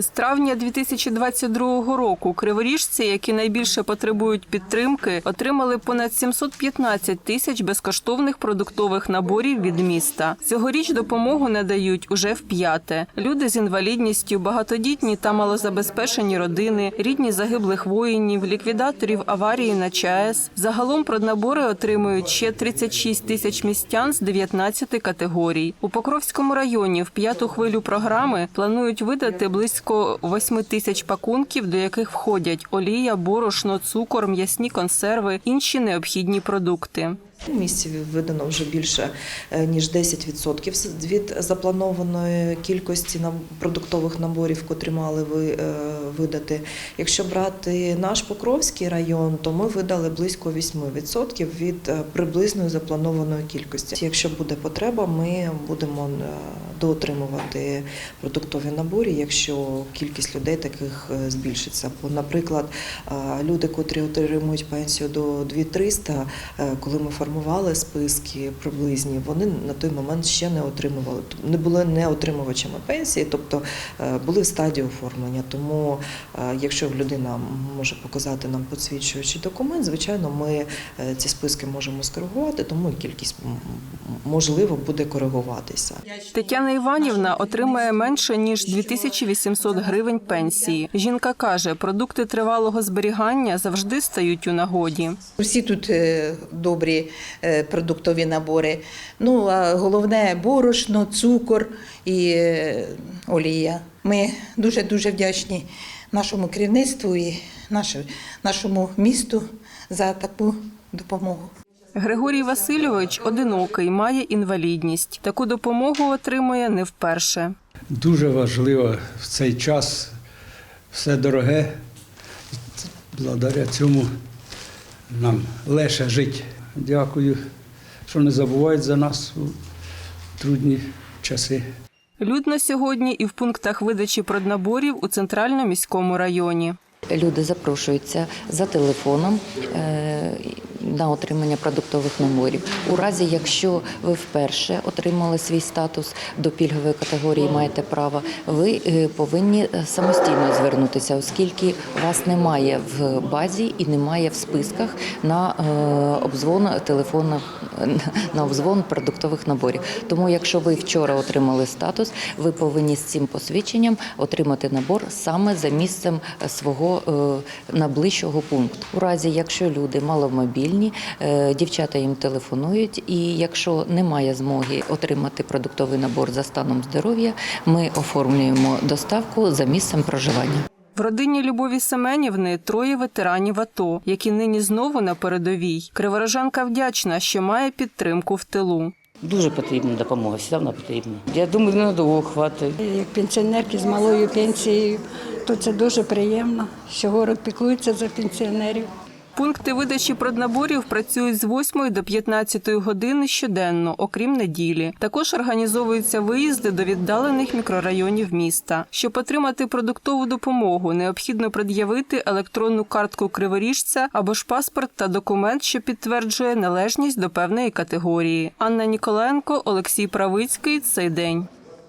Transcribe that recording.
З травня 2022 року криворіжці, які найбільше потребують підтримки, отримали понад 715 тисяч безкоштовних продуктових наборів від міста. Цьогоріч допомогу надають уже вп'яте. Люди з інвалідністю, багатодітні та малозабезпечені родини, рідні загиблих воїнів, ліквідаторів аварії на ЧАЕС. Загалом проднабори отримують ще 36 тисяч містян з 19 категорій. У Покровському районі в п'яту хвилю програми планують видати близько 8 тисяч пакунків, до яких входять олія, борошно, цукор, м'ясні консерви, інші необхідні продукти. В місті видано вже більше е, ніж 10% від запланованої кількості продуктових наборів, котрі мали ви, е, видати. Якщо брати наш Покровський район, то ми видали близько 8% від е, приблизної запланованої кількості. Якщо буде потреба, ми будемо доотримувати продуктові набори, якщо кількість людей таких збільшиться. Бо, наприклад, люди, котрі отримують пенсію до 2300, е, коли ми формували списки приблизні, вони на той момент ще не отримували, не були не отримувачами пенсії, тобто е, були в стадії оформлення. Тому, е, якщо людина може показати нам посвідчуючий документ, звичайно, ми е, ці списки можемо скоригувати, тому і кількість можливо буде коригуватися. Тетяна Іванівна отримує менше ніж 2800 гривень пенсії. Жінка каже, продукти тривалого зберігання завжди стають у нагоді. Всі тут добрі продуктові набори. Ну, а головне борошно, цукор і е, олія. Ми дуже-дуже вдячні нашому керівництву і нашому місту за таку допомогу. Григорій Васильович одинокий, має інвалідність. Таку допомогу отримує не вперше. Дуже важливо в цей час все дороге. Благодаря цьому нам легше жити. Дякую, що не забувають за нас у трудні часи. Людно сьогодні і в пунктах видачі проднаборів у центральному міському районі. Люди запрошуються за телефоном е, на отримання продуктових наборів. У разі, якщо ви вперше отримали свій статус до пільгової категорії, маєте право, ви е, повинні самостійно звернутися, оскільки вас немає в базі і немає в списках на е, обзвон телефонних на обзвон продуктових наборів. Тому, якщо ви вчора отримали статус, ви повинні з цим посвідченням отримати набор саме за місцем е, свого е, найближчого пункту. У разі, якщо люди маломобільні, е, дівчата їм телефонують, і якщо немає змоги отримати продуктовий набор за станом здоров'я, ми оформлюємо доставку за місцем проживання. В родині Любові Семенівни троє ветеранів АТО, які нині знову на передовій. Криворожанка вдячна, що має підтримку в тилу. Дуже потрібна допомога, одно потрібна. Я думаю, надовго хватить. Як пенсіонерки з малою пенсією, то це дуже приємно, що город піклується за пенсіонерів. Пункти видачі проднаборів працюють з 8 до 15 години щоденно, окрім неділі. Також організовуються виїзди до віддалених мікрорайонів міста. Щоб отримати продуктову допомогу, необхідно пред'явити електронну картку криворіжця або ж паспорт та документ, що підтверджує належність до певної категорії. Анна Ніколаєнко, Олексій Правицький. Цей день.